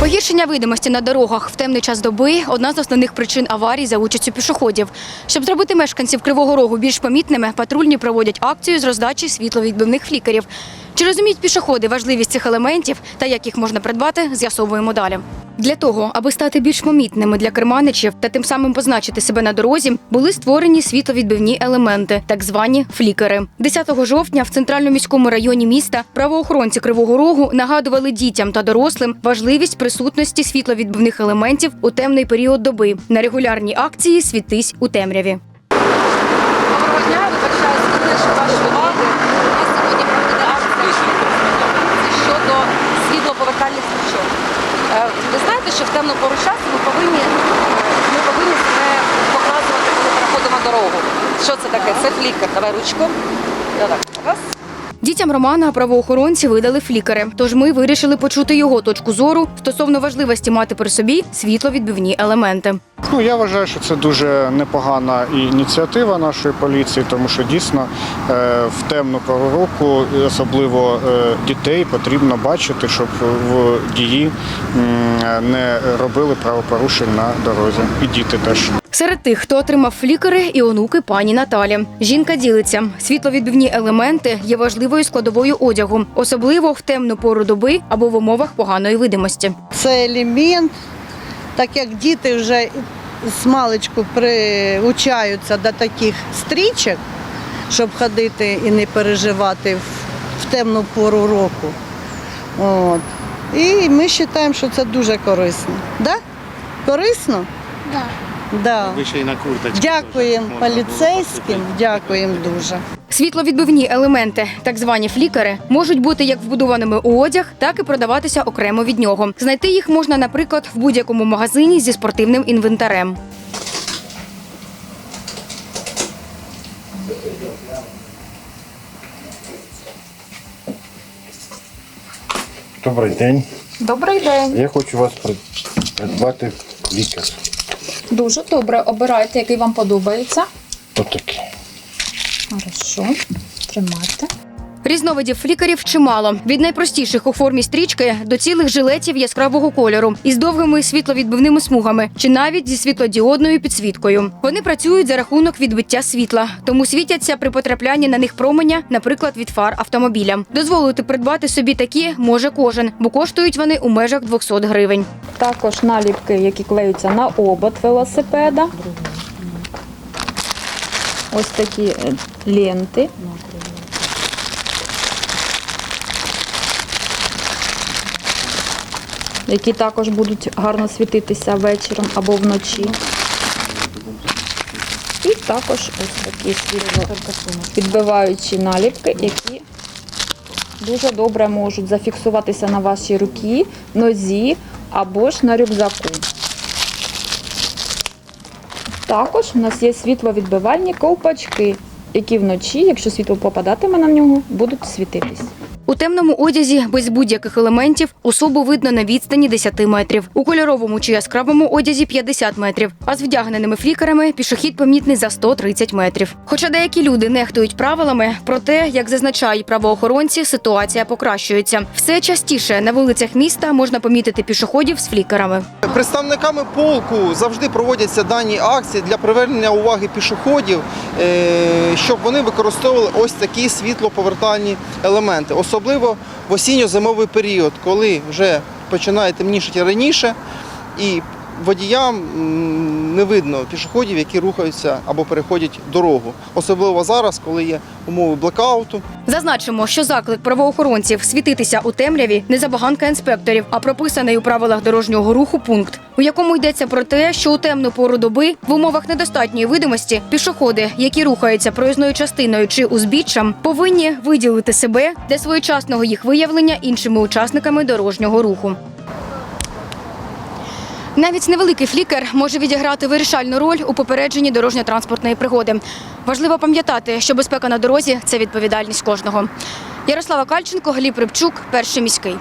Погіршення видимості на дорогах в темний час доби одна з основних причин аварій за участю пішоходів. Щоб зробити мешканців Кривого Рогу більш помітними, патрульні проводять акцію з роздачі світловідбивних флікерів. Чи розуміють пішоходи важливість цих елементів та як їх можна придбати, з'ясовуємо далі. Для того, аби стати більш помітними для керманичів та тим самим позначити себе на дорозі, були створені світловідбивні елементи, так звані флікери. 10 жовтня в центральному міському районі міста правоохоронці Кривого Рогу нагадували дітям та дорослим важливість присутності світловідбивних елементів у темний період доби на регулярній акції Світись у темряві. Ви що в темну пору часу ми повинні, е, ми повинні себе показувати, коли переходимо дорогу. Що це таке? Це флікер. Давай ручку. Раз. Дітям Романа правоохоронці видали флікери. Тож ми вирішили почути його точку зору стосовно важливості мати при собі світловідбивні елементи. Ну я вважаю, що це дуже непогана ініціатива нашої поліції, тому що дійсно е, в темну пору року, особливо е, дітей, потрібно бачити, щоб в дії не робили правопорушень на дорозі. І діти теж. Серед тих, хто отримав флікери, і онуки пані Наталі. Жінка ділиться. Світловідбивні елементи є важливою складовою одягу, особливо в темну пору доби або в умовах поганої видимості. Це елемент, так як діти вже з маличку приучаються до таких стрічок, щоб ходити і не переживати в, темну пору року. От. І ми вважаємо, що це дуже корисно. Да? Корисно? Да. Да. Ви ще й на курточці. Дякуємо можна було поліцейським, посидіти. дякуємо дуже. Світловідбивні елементи, так звані флікери, можуть бути як вбудованими у одяг, так і продаватися окремо від нього. Знайти їх можна, наприклад, в будь-якому магазині зі спортивним інвентарем. Добрий день. Добрий день. Я хочу вас придбати лікар. Дуже добре. Обирайте, який вам подобається. Отакий. Хорошо. Тримайте. Різновидів флікерів чимало від найпростіших у формі стрічки до цілих жилетів яскравого кольору із довгими світловідбивними смугами чи навіть зі світлодіодною підсвіткою. Вони працюють за рахунок відбиття світла, тому світяться при потраплянні на них променя, наприклад, від фар автомобіля. Дозволити придбати собі такі може кожен, бо коштують вони у межах 200 гривень. Також наліпки, які клеються на обод велосипеда. Ось такі е, ленти. Які також будуть гарно світитися вечором або вночі. І також ось такі світло відбиваючі наліпки, які дуже добре можуть зафіксуватися на вашій руці, нозі або ж на рюкзаку. Також у нас є світловідбивальні ковпачки, які вночі, якщо світло попадатиме на нього, будуть світитись. У темному одязі без будь-яких елементів особу видно на відстані 10 метрів. У кольоровому чи яскравому одязі 50 метрів. А з вдягненими флікерами пішохід помітний за 130 метрів. Хоча деякі люди нехтують правилами, проте, як зазначають правоохоронці, ситуація покращується. Все частіше на вулицях міста можна помітити пішоходів з флікерами. Представниками полку завжди проводяться дані акції для привернення уваги пішоходів, е, щоб вони використовували ось такі світлоповертальні елементи, особливо в осінньо-зимовий період, коли вже починає темнішити раніше і водіям не видно пішоходів, які рухаються або переходять дорогу. Особливо зараз, коли є умови блекауту. Зазначимо, що заклик правоохоронців світитися у темряві не забаганка інспекторів, а прописаний у правилах дорожнього руху пункт, у якому йдеться про те, що у темну пору доби в умовах недостатньої видимості пішоходи, які рухаються проїзною частиною чи узбіччям, повинні виділити себе для своєчасного їх виявлення іншими учасниками дорожнього руху. Навіть невеликий флікер може відіграти вирішальну роль у попередженні дорожньо-транспортної пригоди. Важливо пам'ятати, що безпека на дорозі це відповідальність кожного. Ярослава Кальченко, Гліб Рибчук, перший міський.